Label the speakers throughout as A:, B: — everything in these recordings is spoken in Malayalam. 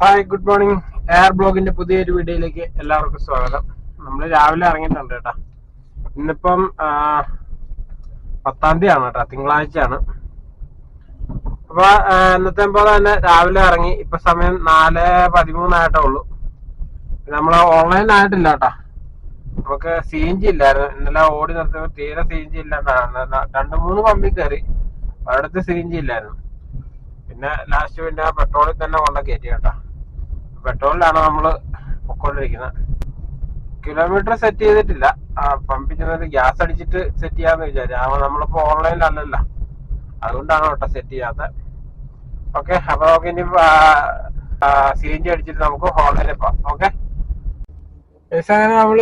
A: ഹായ് ഗുഡ് മോർണിംഗ് എയർ ബ്ലോഗിന്റെ പുതിയൊരു വീഡിയോയിലേക്ക് എല്ലാവർക്കും സ്വാഗതം. നമ്മൾ രാവിലെ ഇറങ്ങിയിട്ടുണ്ട് കേട്ടോ. ഇന്നിപ്പം പത്താം തീയതി ആണ് കേട്ടോ തിങ്കളാഴ്ചയാണ്. അപ്പൊ ഇന്നത്തെ പോലെ തന്നെ രാവിലെ ഇറങ്ങി ഇപ്പൊ സമയം നാല് പതിമൂന്നായിട്ടേ ഉള്ളൂ. നമ്മൾ ഓൺലൈൻ ആയിട്ടില്ല കേട്ടോ. നമുക്ക് സി എൻ ജി ഇല്ലായിരുന്നു. ഇന്നലെ ഓടി നിർത്തിയപ്പോൾ തീരെ സി എൻ ജി ഇല്ലാണ്ടാണ് രണ്ട് മൂന്ന് പമ്പിൽ കയറി. ഒരിടത്ത് സി എൻ ജി ഇല്ലായിരുന്നു. പിന്നെ ലാസ്റ്റ് പിന്നെ പെട്രോളിൽ തന്നെ കൊണ്ടൊക്കെ കയറ്റി കേട്ടോ. പെട്രോളിലാണ് നമ്മൾ പൊക്കോണ്ടിരിക്കുന്നത് കിലോമീറ്റർ സെറ്റ് ചെയ്തിട്ടില്ല. ആ ചെന്നിട്ട് ഗ്യാസ് അടിച്ചിട്ട് സെറ്റ് ചെയ്യാന്ന് വിചാരിച്ചു. നമ്മളിപ്പോ ഓൺലൈനിലല്ലല്ലോ അതുകൊണ്ടാണ് കേട്ടോ സെറ്റ് ചെയ്യാത്ത. ഓക്കെ അപ്പൊ നമുക്ക് ഇനി സി എൻ ജി അടിച്ചിട്ട് നമുക്ക് ഓൺലൈനിൽ പോവാം ഓക്കെ? അങ്ങനെ നമ്മൾ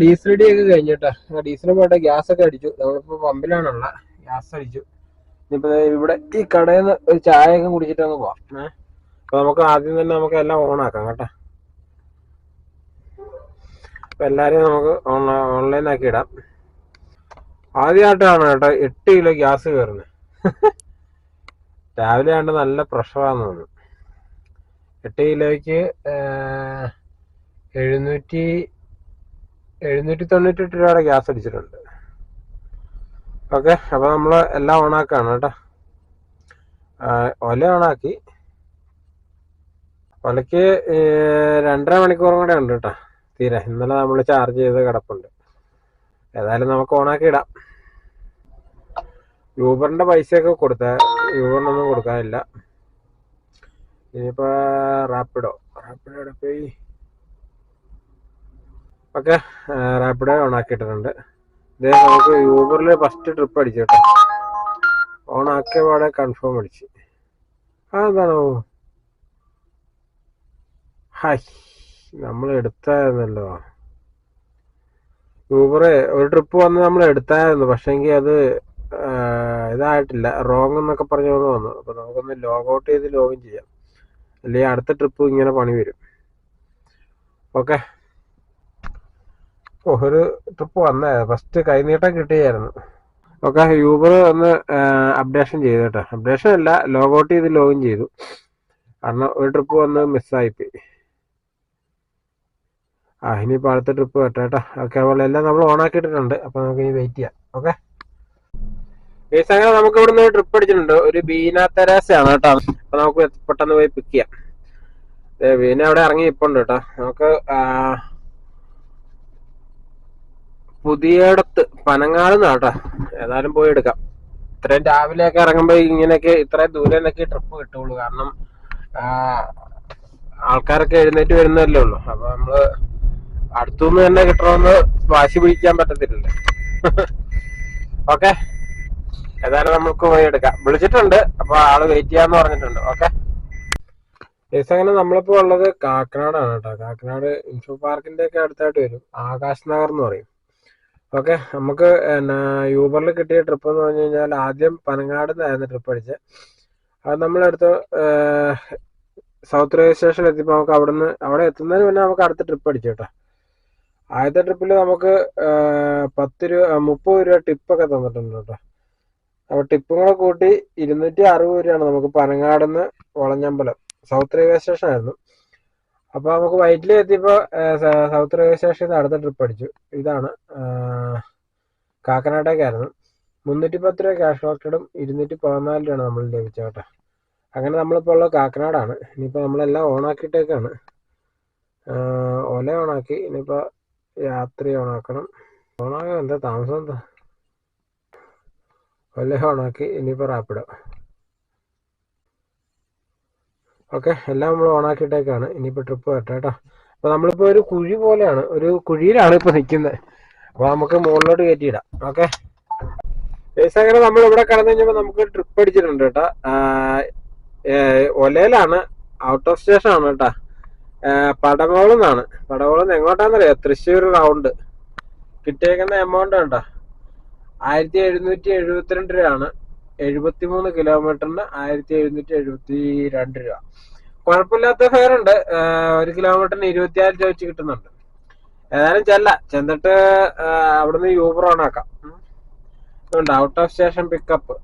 A: ഡീസൽ ഇടി ഒക്കെ കഴിഞ്ഞിട്ടാ ഡീസൽ പോയിട്ട് ഗ്യാസ് ഒക്കെ അടിച്ചു. നമ്മളിപ്പോ പമ്പിലാണുള്ള. ഗ്യാസ് അടിച്ചു. ഇനിയിപ്പോ ഇവിടെ ഈ കടയിൽ നിന്ന് ഒരു ചായ ഒക്കെ കുടിച്ചിട്ടങ്ങ് പോവാം. ഏഹ് അപ്പൊ നമുക്ക് ആദ്യം തന്നെ നമുക്ക് എല്ലാം ഓൺ ആക്കാം കേട്ടോ. അപ്പൊ എല്ലാരെയും നമുക്ക് ഓൺലൈൻ ആക്കി ഇടാം. ആദ്യമായിട്ടാണ് കേട്ടോ എട്ട് കിലോ ഗ്യാസ് കയറുന്നത് രാവിലെ ആണ്ട് നല്ല പ്രഷറാന്ന് തോന്നുന്നു എട്ട് കിലോയ്ക്ക് എഴുന്നൂറ്റി എഴുന്നൂറ്റി എഴുന്നൂറ്റി തൊണ്ണൂറ്റെട്ട് രൂപയുടെ ഗ്യാസ് അടിച്ചിട്ടുണ്ട്. ഓക്കെ അപ്പൊ നമ്മൾ എല്ലാം ഓണാക്കാണ് കേട്ടോ. ഒല ഓണാക്കി ഏഹ് രണ്ടര മണിക്കൂറും കൂടെ ഉണ്ട് കേട്ടോ. തീരെ. ഇന്നലെ നമ്മൾ ചാർജ് ചെയ്ത് കിടപ്പുണ്ട്. ഏതായാലും നമുക്ക് ഓണാക്കി ഇടാം. യൂബറിന്റെ പൈസയൊക്കെ കൊടുത്ത. യൂബറിനൊന്നും കൊടുക്കാനില്ല. ഇനിയിപ്പോ റാപ്പിഡോ. റാപ്പിഡോ പോയി? ഓക്കെ റാപ്പിഡോ ഓണാക്കിയിട്ടിട്ടുണ്ട് ഇതേ നമുക്ക് യൂബറിൽ ഫസ്റ്റ് ട്രിപ്പ് അടിച്ചു കേട്ടോ. ഓണാക്കിയ പാടെ കൺഫേം അടിച്ച്. അതെന്താണോ ഹായ് നമ്മൾ എടുത്തായിരുന്നല്ലോ. യൂബർ ഒരു ട്രിപ്പ് വന്ന് നമ്മൾ എടുത്തായിരുന്നു. പക്ഷെങ്കിൽ അത് ഇതായിട്ടില്ല. റോങ് എന്നൊക്കെ പറഞ്ഞുകൊണ്ട് വന്നു. അപ്പോൾ നമുക്കൊന്ന് ലോഗ് ഔട്ട് ചെയ്ത് ലോഗിൻ ചെയ്യാം. അല്ലെങ്കിൽ അടുത്ത ട്രിപ്പ് ഇങ്ങനെ പണി വരും. ഓക്കെ ഓ ഒരു ട്രിപ്പ് വന്നായിരുന്നു. ഫസ്റ്റ് കൈനീട്ടം കിട്ടിയായിരുന്നു. ഓക്കെ യൂബർ ഒന്ന് അപ്ഡേഷൻ ചെയ്തു കേട്ടോ. അപ്ഡേഷൻ അല്ല ലോഗ് ഔട്ട് ചെയ്ത് ലോഗിൻ ചെയ്തു. കാരണം ഒരു ട്രിപ്പ് വന്ന് മിസ്സായിപ്പോയി ആ ഇനിയിപ്പോൾ അടുത്ത ട്രിപ്പ് കേട്ടോ കേട്ടോ. ഓക്കെ അതുപോലെ എല്ലാം നമ്മൾ ഓൺ ആക്കിയിട്ടുണ്ട് അപ്പോൾ നമുക്ക് ഇനി വെയിറ്റ് ചെയ്യാം. ഓക്കെ? ഈ സംഗതി നമുക്ക് ഇവിടുന്ന് ഒരു ട്രിപ്പ് അടിച്ചിട്ടുണ്ട്. ഒരു ബീന തെരാസയാണ് കേട്ടോ. അപ്പൊ നമുക്ക് പെട്ടെന്ന് പോയി പിക്ക് ചെയ്യാം. ബീന അവിടെ ഇറങ്ങി ഇപ്പുണ്ട് കേട്ടോ. നമുക്ക് പുതിയടത്ത് പനങ്ങാട് കേട്ടോ. ഏതായാലും പോയി എടുക്കാം. ഇത്രയും രാവിലെയൊക്കെ ഇറങ്ങുമ്പോ ഇങ്ങനെയൊക്കെ ഇത്രയും ദൂരെ നിന്നൊക്കെ ട്രിപ്പ് കിട്ടുള്ളൂ. കാരണം ആൾക്കാരൊക്കെ എഴുന്നേറ്റ് വരുന്നതല്ലേ ഉള്ളൂ. അപ്പൊ നമ്മൾ അടുത്തുനിന്ന് തന്നെ കിട്ടണമെന്ന് വാശി പിടിക്കാൻ പറ്റത്തില്ല ഓക്കെ? ഏതായാലും നമുക്ക് പോയി എടുക്കാം. വിളിച്ചിട്ടുണ്ട്. അപ്പൊ ആൾ വെയിറ്റ് ചെയ്യാന്ന് പറഞ്ഞിട്ടുണ്ട്. ഓക്കെ? ഏസ് അങ്ങനെ നമ്മളിപ്പോ ഉള്ളത് കാക്കനാടാണ് കേട്ടോ. കാക്കനാട് ഇൻഫോ പാർക്കിന്റെ ഒക്കെ അടുത്തായിട്ട് വരും. ആകാശ് നഗർ എന്ന് പറയും. ഓക്കെ? നമുക്ക് എന്നാ യൂബറിൽ കിട്ടിയ ട്രിപ്പ് എന്ന് പറഞ്ഞു കഴിഞ്ഞാൽ ആദ്യം പനങ്ങാട് നിന്നായിരുന്നു ട്രിപ്പ് അടിച്ചത് അത് നമ്മളെടുത്ത് സൗത്ത് റെയിൽവേ സ്റ്റേഷനിൽ എത്തിയപ്പോൾ നമുക്ക് നിന്ന് അവിടെ എത്തുന്നതിന് മുന്നേ നമുക്ക് അടുത്ത ട്രിപ്പ് അടിച്ചു കേട്ടോ. ആദ്യത്തെ ട്രിപ്പിൽ നമുക്ക് പത്ത് രൂപ മുപ്പത് രൂപ ടിപ്പൊക്കെ തന്നിട്ടുണ്ട് കേട്ടോ. അപ്പോൾ ടിപ്പും കൂടെ കൂട്ടി ഇരുന്നൂറ്റി അറുപത് രൂപയാണ് നമുക്ക് പനങ്ങാടുന്ന് വളഞ്ഞമ്പലം. സൗത്ത് റെയിൽവേ സ്റ്റേഷൻ ആയിരുന്നു. അപ്പോൾ നമുക്ക് വൈറ്റിൽ എത്തിയപ്പോൾ സൗത്ത് റെയിൽവേ സ്റ്റേഷനിൽ നിന്ന് അടുത്ത ട്രിപ്പ് അടിച്ചു. ഇതാണ് കാക്കനാട്ടേക്കായിരുന്നു മുന്നൂറ്റി പത്ത് രൂപ ക്യാഷ് കളക്റ്റഡും ഇരുന്നൂറ്റി പതിനാല് രൂപയാണ് നമ്മൾ ലഭിച്ചത് കേട്ടോ. അങ്ങനെ നമ്മളിപ്പോൾ ഉള്ളത് കാക്കനാടാണ്. ഇനിയിപ്പോൾ നമ്മളെല്ലാം ഓണാക്കിയിട്ടേക്കാണ്. ഒല ഓണാക്കി. ഇനിയിപ്പോൾ രാത്രി ഓണാക്കണം ഓണാക്കാൻ എന്താ താമസം എന്താ? ഒല ഓണാക്കി ഇനിയിപ്പോൾ റാപ്പിഡോ ഓക്കെ എല്ലാം നമ്മൾ ഓണാക്കിയിട്ടേക്കാണ് ഇനിയിപ്പോൾ ട്രിപ്പ് വരട്ടെ കേട്ടോ. അപ്പോൾ നമ്മളിപ്പോൾ ഒരു കുഴി പോലെയാണ്. ഒരു കുഴിയിലാണ് ഇപ്പോൾ നിൽക്കുന്നത് അപ്പോൾ നമുക്ക് മുകളിലോട്ട് കയറ്റിയിടാം. ഓക്കെ അങ്ങനെ നമ്മൾ ഇവിടെ കടന്നു കഴിഞ്ഞപ്പോൾ നമുക്ക് ട്രിപ്പ് അടിച്ചിട്ടുണ്ട് കേട്ടോ. ഒലയിലാണ്. ഔട്ട് ഓഫ് സ്റ്റേഷൻ ആണ് കേട്ടോ. പടകോളം എന്നാണ് പടകോളം എങ്ങോട്ടാണെന്നറിയോ തൃശ്ശൂർ റൗണ്ട് കിട്ടിയേക്കുന്ന എമൗണ്ട് കണ്ടോ? ആയിരത്തി എഴുന്നൂറ്റി എഴുപത്തിരണ്ട് രൂപയാണ്. എഴുപത്തി മൂന്ന് കിലോമീറ്ററിന് ആയിരത്തി എഴുന്നൂറ്റി എഴുപത്തി രണ്ട് രൂപ. കുഴപ്പമില്ലാത്ത ഫെയർ ഉണ്ട് ഒരു കിലോമീറ്ററിന് ഇരുപത്തിയാറ് രൂപ വെച്ച് കിട്ടുന്നുണ്ട്. ഏതായാലും ചെല്ല. ചെന്നിട്ട് അവിടുന്ന് യൂബർ ഓൺ ആക്കാം. Out of station pickup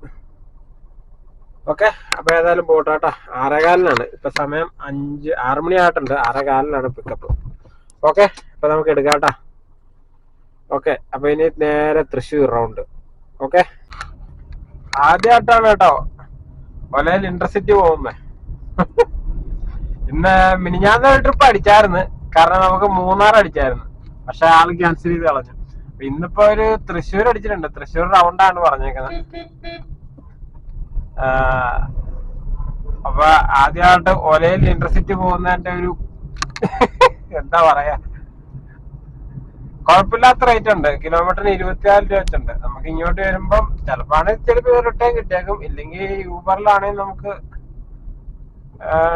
A: okay അപ്പൊ ഏതായാലും പോട്ടാട്ടാ ആറേകാലിനാണ്. ഇപ്പൊ സമയം അഞ്ച് ആറ് മണി ആയിട്ടുണ്ട് ആറേകാലിനാണ് പിക്കപ്പ് ഓക്കെ അപ്പൊ നമുക്ക് എടുക്കാട്ടാ. ഓക്കെ അപ്പൊ ഇനി നേരെ തൃശ്ശൂർ റൗണ്ട് ഓക്കെ. ആദ്യമായിട്ടാണ് കേട്ടോ. ഒലയിൽ ഇന്റർസിറ്റി പോകുന്നേ. ഇന്ന് മിനിഞ്ഞാന്ന് ട്രിപ്പ് അടിച്ചായിരുന്നു. കാരണം നമുക്ക് മൂന്നാർ അടിച്ചായിരുന്നു. പക്ഷെ ആൾ ക്യാൻസൽ ചെയ്ത് കളഞ്ഞു. ഇന്നിപ്പോ ഒരു തൃശ്ശൂർ അടിച്ചിട്ടുണ്ട്. തൃശ്ശൂർ റൗണ്ടാണ് പറഞ്ഞേക്കുന്നത് അപ്പൊ ആദ്യമായിട്ട് ഒലയിൽ ഇന്റർസിറ്റി പോകുന്നതിന്റെ ഒരു എന്താ പറയാ? കുഴപ്പമില്ലാത്ത റേറ്റ് ഉണ്ട്. കിലോമീറ്ററിന് ഇരുപത്തിനാല് രൂപ വെച്ചുണ്ട് നമുക്ക് ഇങ്ങോട്ട് വരുമ്പം ചിലപ്പാണ് ചിലപ്പോൾ റിട്ടേൺ കിട്ടിയേക്കും. ഇല്ലെങ്കിൽ യൂബറിലാണെങ്കിൽ നമുക്ക്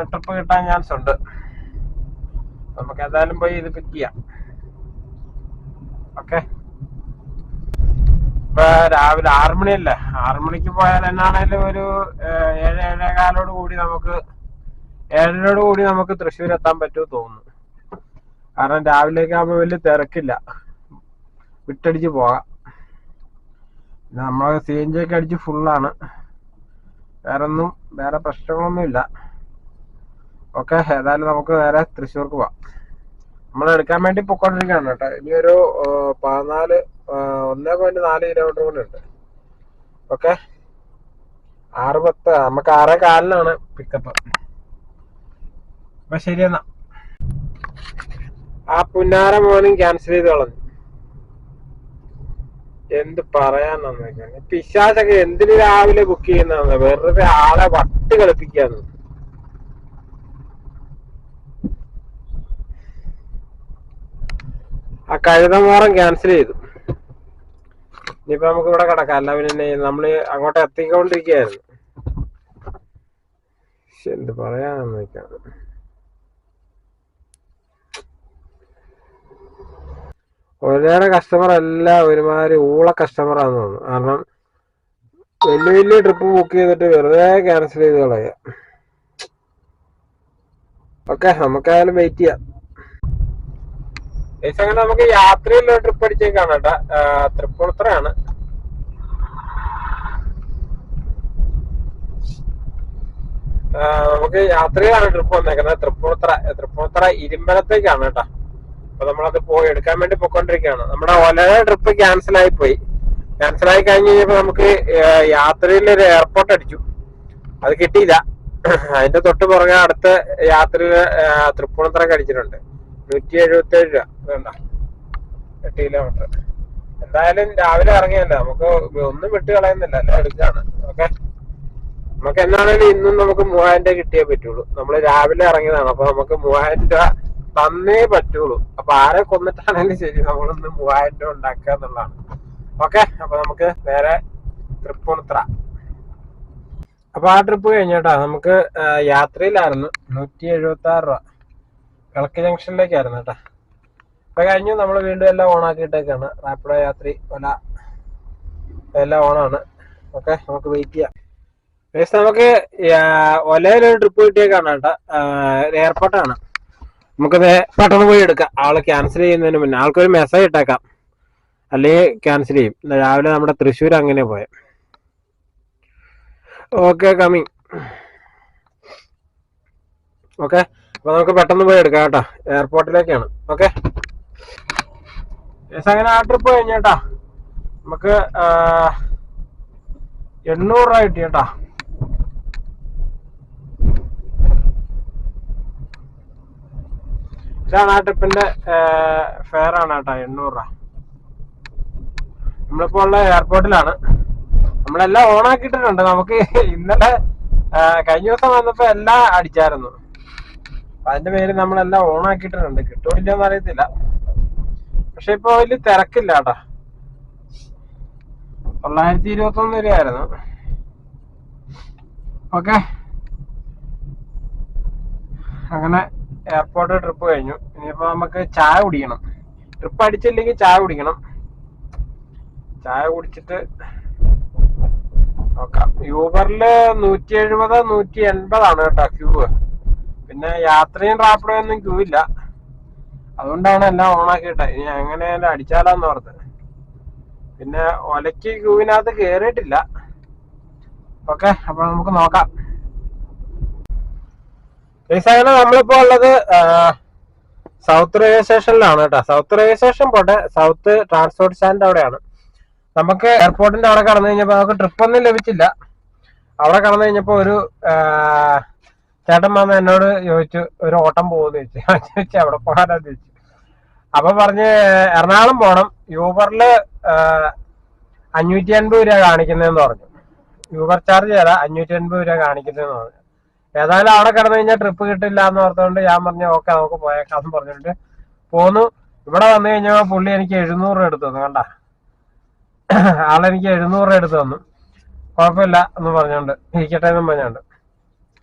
A: ട്രിപ്പ് കിട്ടാൻ ചാൻസ് ഉണ്ട്. നമുക്ക് ഏതായാലും പോയി ഇത് പിക്ക് ചെയ്യാം. ഓക്കെ? ഇപ്പൊ രാവിലെ ആറു മണിയല്ലേ? ആറു മണിക്ക് പോയാൽ എന്നാണേലും ഒരു ഏഴ് ഏഴേകാലോട് കൂടി നമുക്ക് ഏഴരയോട് കൂടി നമുക്ക് തൃശ്ശൂർ എത്താൻ പറ്റുമോ തോന്നുന്നു. കാരണം രാവിലേക്ക് ആകുമ്പോൾ വലിയ തിരക്കില്ല. വിട്ടടിച്ച് പോകാം. നമ്മളെ സി എൻ ജി ഒക്കെ അടിച്ച് ഫുള്ളാണ്. വേറെ ഒന്നും വേറെ പ്രശ്നങ്ങളൊന്നുമില്ല. ഓക്കെ ഏതായാലും നമുക്ക് നേരെ തൃശ്ശൂർക്ക് പോവാം നമ്മൾ എടുക്കാൻ വേണ്ടി പൊക്കോണ്ടിരിക്കുകയാണ് കേട്ടോ. ഇനി ഒരു പതിനാല് ഒന്നേ പോയിന്റ് നാല് കിലോമീറ്റർ കൂടെ ഉണ്ട്. ഓക്കെ? ആറ് പത്ത് നമുക്ക് ആറേ കാലിനാണ് പിക്കപ്പ് അപ്പൊ ശരി എന്നാ. ആ പുന്നാര മോർണിംഗ് ക്യാൻസൽ ചെയ്ത് കളഞ്ഞു. എന്ത് പറയാനാന്ന് പിശാചൊക്കെ എന്തിന് രാവിലെ ബുക്ക് ചെയ്യുന്ന വെറുതെ ആളെ വട്ട് കളിപ്പിക്കാന്ന്. ആ കഴുതമോറം ക്യാൻസൽ ചെയ്തു. ഇനിയിപ്പോ നമുക്ക് ഇവിടെ കിടക്കാം. അല്ല പിന്നെ നമ്മൾ അങ്ങോട്ട് എത്തിക്കൊണ്ടിരിക്കുകയായിരുന്നു. എന്ത് പറയാന്ന് വെക്കാം. ഒരേറെ കസ്റ്റമർ അല്ല ഒരുമാതിരി ഊള കസ്റ്റമറാന്ന് തോന്നുന്നു. കാരണം വലിയ വലിയ ട്രിപ്പ് ബുക്ക് ചെയ്തിട്ട് വെറുതെ ക്യാൻസൽ ചെയ്ത് കളയുക ഓക്കെ നമുക്കായാലും വെയിറ്റ് ചെയ്യാം. അങ്ങനെ നമുക്ക് യാത്രയിലുള്ള ട്രിപ്പ് അടിച്ചേക്കാണ് കേട്ടാ. തൃപ്പൂണിത്തറയാണ് നമുക്ക് യാത്രയിലാണ് ട്രിപ്പ് വന്നേക്കുന്നത്. തൃപ്പൂണിത്തറ തൃപ്പൂണിത്തറ ഇരുമ്പലത്തേക്കാണ് കേട്ടാ. അപ്പൊ നമ്മളത് പോയി എടുക്കാൻ വേണ്ടി പോയിക്കൊണ്ടിരിക്കുകയാണ്. നമ്മുടെ ഒലയുടെ ട്രിപ്പ് ക്യാൻസൽ ആയി പോയി ക്യാൻസൽ ആയി കഴിഞ്ഞ് കഴിഞ്ഞപ്പോ നമുക്ക് യാത്രയിൽ ഒരു എയർപോർട്ട് അടിച്ചു. അത് കിട്ടിയില്ല. അതിന്റെ തൊട്ട് പുറകെ അടുത്ത യാത്രയിൽ തൃപ്പൂണിത്തറ അടിച്ചിട്ടുണ്ട്. നൂറ്റി എഴുപത്തി ഏഴ് രൂപ. വേണ്ട. കിലോമീറ്റർ എന്തായാലും രാവിലെ ഇറങ്ങിയല്ല? നമുക്ക് ഒന്നും വിട്ട് കളയുന്നില്ല. എല്ലാം എടുക്കാണ്. ഓക്കെ? നമുക്ക് എന്നാണേലും ഇന്നും നമുക്ക് മൂവായിരം രൂപ കിട്ടിയേ പറ്റുള്ളൂ. നമ്മൾ രാവിലെ ഇറങ്ങിയതാണ്. അപ്പൊ നമുക്ക് മൂവായിരം രൂപ തന്നേ പറ്റുള്ളൂ. അപ്പൊ ആരെ കൊന്നിട്ടാണെങ്കിലും ശരി. നമ്മളൊന്ന് മൂവായിരം രൂപ ഉണ്ടാക്കുക എന്നുള്ളതാണ്. ഓക്കെ? അപ്പൊ നമുക്ക് നേരെ തൃപ്പൂണിത്തറ അപ്പൊ ആ ട്രിപ്പ് കഴിഞ്ഞോട്ടാ നമുക്ക് യാത്രയിലായിരുന്നു. നൂറ്റി എഴുപത്തി ആറ് രൂപ. കിഴക്ക് ജംഗ്ഷനിലേക്കായിരുന്നു കേട്ടാ. ഇപ്പൊ കഴിഞ്ഞു. നമ്മൾ വീണ്ടും എല്ലാം ഓൺ ആക്കിയിട്ടേക്കാണ്. റാപ്പിഡോ യാത്രി ഒല എല്ലാം ഓണാണ് ഓക്കെ നമുക്ക് വെയിറ്റ് ചെയ്യാം. Guys, നമുക്ക് ഒലയിലൊരു ട്രിപ്പ് കിട്ടിയേക്കാണ് കേട്ടോ. എയർപോർട്ടാണ് നമുക്ക് പെട്ടെന്ന് പോയി എടുക്കാം. ആൾ ക്യാൻസൽ ചെയ്യുന്നതിന് മുന്നേ. ആൾക്കൊരു മെസ്സേജ് ഇട്ടേക്കാം. അല്ലെങ്കിൽ ക്യാൻസൽ ചെയ്യും. രാവിലെ നമ്മുടെ തൃശ്ശൂർ അങ്ങനെ പോയെ. Okay coming okay. അപ്പൊ നമുക്ക് പെട്ടെന്ന് പോയി എടുക്കാം കേട്ടോ. എയർപോർട്ടിലേക്കാണ് ഓക്കെ അങ്ങനെ ആ ട്രിപ്പ് കഴിഞ്ഞേട്ടാ നമുക്ക് എണ്ണൂറ് രൂപ കിട്ടി കേട്ടാ. ഇതാണ് ആ ട്രിപ്പിന്റെ ഫെയർ ആണ് കേട്ടോ എണ്ണൂറ് രൂപ. നമ്മളിപ്പോ ഉള്ള എയർപോർട്ടിലാണ് നമ്മളെല്ലാം ഓൺ ആക്കിയിട്ടുണ്ട് നമുക്ക് ഇന്നലെ കഴിഞ്ഞ ദിവസം വന്നപ്പോ എല്ലാം അടിച്ചായിരുന്നു. അതിന്റെ പേര് നമ്മളെല്ലാം ഓൺ ആക്കിയിട്ടുണ്ട് കിട്ടുമോ ഇല്ലയോന്ന് അറിയത്തില്ല. പക്ഷെ ഇപ്പൊ വലിയ തിരക്കില്ല കേട്ടാ. തൊള്ളായിരത്തി ഇരുപത്തി ഒന്ന് രൂപയായിരുന്നു. ഓക്കെ. അങ്ങനെ എയർപോർട്ട് ട്രിപ്പ് കഴിഞ്ഞു. ഇനിയിപ്പോ നമുക്ക് ചായ കുടിക്കണം. ട്രിപ്പ് അടിച്ചില്ലെങ്കിൽ ചായ കുടിക്കണം. ചായ കുടിച്ചിട്ട് നോക്കാം. യൂബറിൽ നൂറ്റി എഴുപത് നൂറ്റി എൺപതാണ് കേട്ടോ ക്യൂ പിന്നെ യാത്രയും റാപ്പിഡോ ഒന്നും ക്യൂ ഇല്ല. അതുകൊണ്ടാണ് എല്ലാം ഓണാക്കിയിട്ടെ ഇനി അങ്ങനെ അടിച്ചാലാന്ന് ഓർത്ത്. പിന്നെ ഒലയ്ക്ക് ക്യൂവിനകത്ത് കേറിയിട്ടില്ല. ഓക്കെ അപ്പൊ നമുക്ക് നോക്കാം. അങ്ങനെ നമ്മളിപ്പോ ഉള്ളത് സൗത്ത് റെയിൽവേ സ്റ്റേഷനിലാണ് കേട്ടോ. സൗത്ത് റെയിൽവേ സ്റ്റേഷൻ പോട്ടെ. സൗത്ത് ട്രാൻസ്പോർട്ട് സ്റ്റാൻഡ് അവിടെയാണ്. നമുക്ക് എയർപോർട്ടിന്റെ അവിടെ കടന്നു കഴിഞ്ഞപ്പോ നമുക്ക് ട്രിപ്പ് ഒന്നും ലഭിച്ചില്ല. അവിടെ കടന്നു കഴിഞ്ഞപ്പോ ഒരു ചേട്ടൻ വന്ന് എന്നോട് ചോദിച്ചു ഒരു ഓട്ടം പോകുന്നു ചോദിച്ചു. ഞാൻ ചോദിച്ചു എവിടെ പോകാനാന്ന് ചോദിച്ചു. അപ്പൊ പറഞ്ഞ് എറണാകുളം പോണം. യൂബറിൽ അഞ്ഞൂറ്റി അൻപത് രൂപ കാണിക്കുന്നതെന്ന് പറഞ്ഞു. യൂബർ ചാർജ് തരാം അഞ്ഞൂറ്റി അൻപത് രൂപ കാണിക്കുന്നതെന്ന് പറഞ്ഞു. ഏതായാലും അവിടെ കിടന്നു കഴിഞ്ഞാൽ ട്രിപ്പ് കിട്ടില്ല എന്ന് ഓർത്തുകൊണ്ട് ഞാൻ പറഞ്ഞു ഓക്കെ നമുക്ക് പോയേക്കാന്ന് പറഞ്ഞിട്ട് പോന്നു. ഇവിടെ വന്നു കഴിഞ്ഞാൽ പുള്ളി എനിക്ക് എഴുന്നൂറ് രൂപ എടുത്തു തന്നു കണ്ട? ആളെനിക്ക് എഴുന്നൂറ് രൂപ എടുത്തു തന്നു. കുഴപ്പമില്ല എന്ന് പറഞ്ഞോണ്ട് ഇരിക്കട്ടെ എന്നും പറഞ്ഞോണ്ട്.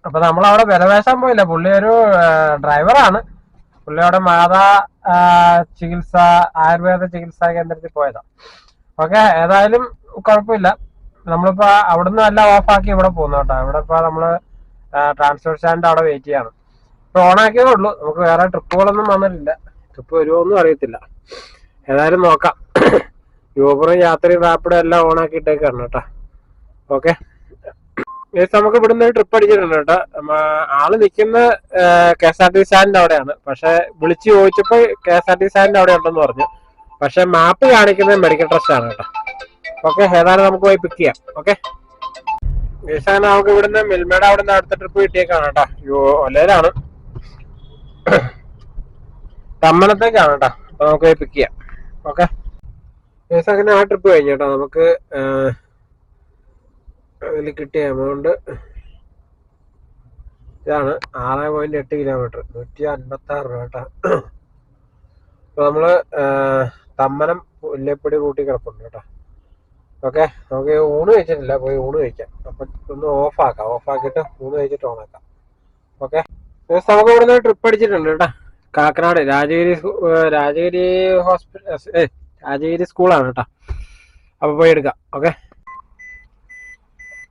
A: അപ്പൊ നമ്മൾ അവിടെ വിലവേശാൻ പോയില്ല. പുള്ളി ഒരു ഡ്രൈവറാണ്. പുള്ളി അവിടെ മാതാ ചികിത്സ ആയുർവേദ ചികിത്സാ കേന്ദ്രത്തിൽ പോയതാ. ഓക്കെ ഏതായാലും കുഴപ്പമില്ല. നമ്മളിപ്പോ അവിടുന്ന് എല്ലാം ഓഫാക്കി ഇവിടെ പോകുന്നു കേട്ടോ. ഇവിടെ ഇപ്പൊ നമ്മൾ ട്രാൻസ്പോർട്ട് സ്റ്റാൻഡ് അവിടെ വെയിറ്റ് ചെയ്യാണ്. ഇപ്പൊ ഓണാക്കിയതേ ഉള്ളൂ. നമുക്ക് വേറെ ട്രിപ്പുകളൊന്നും വന്നിട്ടില്ല. ട്രിപ്പ് വരുമോന്നും അറിയത്തില്ല. ഏതായാലും നോക്കാം. യൂബറും യാത്രയും റാപ്പിഡും എല്ലാം ഓണാക്കിയിട്ടേക്കാണ് കേട്ടോ. ഓക്കെ. നമുക്ക് ഇവിടുന്ന് ട്രിപ്പ് അടിച്ചിട്ടുണ്ട് കേട്ടോ. ആൾ നിൽക്കുന്ന കെ എസ് ആർ ടി സ്റ്റാൻഡിന്റെ അവിടെയാണ്. പക്ഷെ വിളിച്ചു ചോദിച്ചപ്പോ കെ എസ് ആർ ടി സ്റ്റാൻഡിന്റെ അവിടെ ഉണ്ടെന്ന് പറഞ്ഞു. പക്ഷെ മാപ്പ് കാണിക്കുന്നത് മെഡിക്കൽ ട്രസ്റ്റ് ആണ് കേട്ടോ. ഓക്കെ ഏതായാലും നമുക്ക് പോയി പിക്ക് ചെയ്യാം. ഓക്കെ അങ്ങനെ നമുക്ക് ഇവിടുന്ന് മിൽമയുടെ അവിടെ നിന്ന് അടുത്ത ട്രിപ്പ് കിട്ടിയേക്കാണ് കേട്ടോ. യോ ഒലയിലാണ്. തമ്മനത്തേക്കാണ് കേട്ടോ. അപ്പൊ നമുക്ക് പോയി പിക്ക് ചെയ്യാം. ഓക്കെ അങ്ങനെ ആ ട്രിപ്പ് കഴിഞ്ഞു കേട്ടോ. നമുക്ക് അതിൽ കിട്ടിയ എമൗണ്ട് ഇതാണ് ആറ് പോയിന്റ് എട്ട് കിലോമീറ്റർ നൂറ്റി അൻപത്തി ആറ് രൂപ കേട്ടോ. നമ്മൾ തമ്മനം പുല്ലപ്പൊടി കൂട്ടി കിടപ്പുണ്ട് കേട്ടോ. ഓക്കെ നമുക്ക് ഊണ് കഴിച്ചിട്ടില്ല പോയി ഊണ് കഴിക്കാം. അപ്പൊ ഒന്ന് ഓഫ് ആക്കാം ഓഫ് ആക്കിയിട്ട് ഊണ് കഴിച്ചിട്ട് ഓൺ ആക്കാം. ഓക്കെ നമുക്ക് ഇവിടുന്ന് ട്രിപ്പ് അടിച്ചിട്ടുണ്ട് കേട്ടോ. കാക്കനാട് രാജഗിരി രാജഗിരി ഹോസ്പിറ്റൽ രാജഗിരി സ്കൂളാണ് കേട്ടോ. അപ്പൊ പോയി എടുക്കാം ഓക്കെ.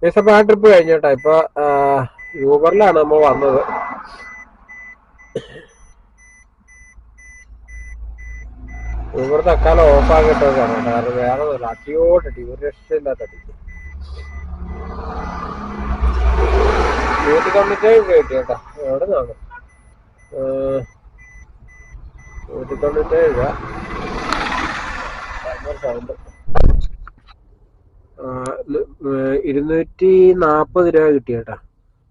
A: അപ്പൊ ട്രിപ്പ് കഴിഞ്ഞോട്ടെ. ഇപ്പൊ യൂബറിലാണ് നമ്മൾ വന്നത്. യൂബർ തക്കാലം ഓഫ് കേട്ടോ കാരണം വേറെ ഒന്നുമില്ല. അടിയോടടി ഒരു രക്ഷയില്ലാത്ത അടി യൂത്ത് കമ്മിറ്റി കിട്ടി കേട്ടോ എവിടെ നിന്നാണ് യൂത്ത് കമ്മിറ്റി സൗണ്ട് ഇരുന്നൂറ്റി നാൽപ്പത് രൂപ കിട്ടി കേട്ടോ.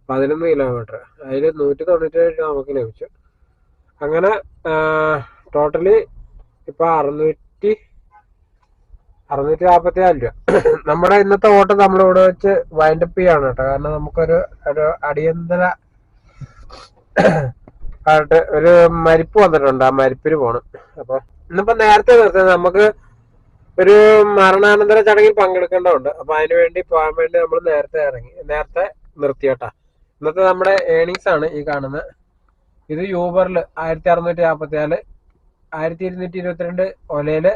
A: പതിനൊന്ന് കിലോമീറ്റർ അതിൽ നൂറ്റി തൊണ്ണൂറ്റേഴ് രൂപ നമുക്ക് ലഭിച്ചു. അങ്ങനെ ടോട്ടൽ ഇപ്പൊ അറുന്നൂറ്റി അറുന്നൂറ്റി നാൽപ്പത്തി നാല് രൂപ. നമ്മുടെ ഇന്നത്തെ ഓട്ടം നമ്മളിവിടെ വെച്ച് വൈൻഡപ്പ് ചെയ്യാണ് കേട്ടോ. കാരണം നമുക്കൊരു ഒരു അടിയന്തര ആയിട്ട് ഒരു മരിപ്പ് വന്നിട്ടുണ്ട്. ആ മരിപ്പിന് പോണം. അപ്പൊ ഇന്നിപ്പോ നേരത്തെ നിർത്തിയത് നമുക്ക് ഒരു മരണാനന്തര ചടങ്ങിൽ പങ്കെടുക്കേണ്ടതുണ്ട്. അപ്പൊ അതിനു വേണ്ടി പോകാൻ വേണ്ടി നമ്മൾ നേരത്തെ ഇറങ്ങി നേരത്തെ നിർത്തി കേട്ടാ. ഇന്നത്തെ നമ്മുടെ ഏണിങ്സ് ആണ് ഈ കാണുന്നത്. ഇത് യൂബറിൽ ആയിരത്തി അറുന്നൂറ്റി നാൽപ്പത്തി നാല് ആയിരത്തി ഇരുന്നൂറ്റി ഇരുപത്തിരണ്ട് ഒലയിൽ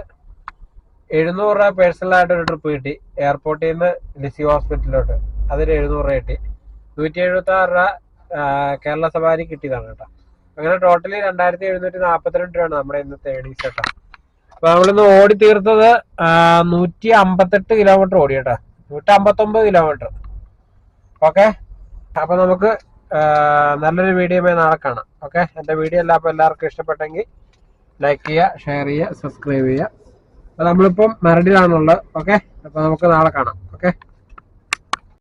A: എഴുന്നൂറ് രൂപ പേഴ്സണൽ ആയിട്ട് ഒരു ട്രിപ്പ് കിട്ടി. എയർപോർട്ടിൽ നിന്ന് ലിസി ഹോസ്പിറ്റലിലോട്ട് അതിൽ എഴുന്നൂറ് രൂപ കിട്ടി. നൂറ്റി എഴുപത്തി ആറ് രൂപ കേരള സവാരി കിട്ടിയതാണ് കേട്ടോ. അങ്ങനെ ടോട്ടലി രണ്ടായിരത്തി എഴുന്നൂറ്റി നാൽപ്പത്തിരണ്ട് രൂപയാണ് നമ്മുടെ ഇന്നത്തെ ഏണിങ്സ് കേട്ടോ. അപ്പൊ നമ്മളിന്ന് ഓടി തീർത്തത് നൂറ്റി അമ്പത്തെട്ട് കിലോമീറ്റർ ഓടി കേട്ടോ നൂറ്റി അമ്പത്തൊമ്പത് കിലോമീറ്റർ. ഓക്കെ? അപ്പൊ നമുക്ക് നല്ലൊരു വീഡിയോ നാളെ കാണാം. ഓക്കെ? എന്റെ വീഡിയോ എല്ലാം അപ്പൊ എല്ലാവർക്കും ഇഷ്ടപ്പെട്ടെങ്കിൽ ലൈക്ക് ചെയ്യുക ഷെയർ ചെയ്യുക സബ്സ്ക്രൈബ് ചെയ്യുക. അപ്പൊ നമ്മളിപ്പം മരടിലാണുള്ളത് ഓക്കെ? അപ്പൊ നമുക്ക് നാളെ കാണാം. ഓക്കെ?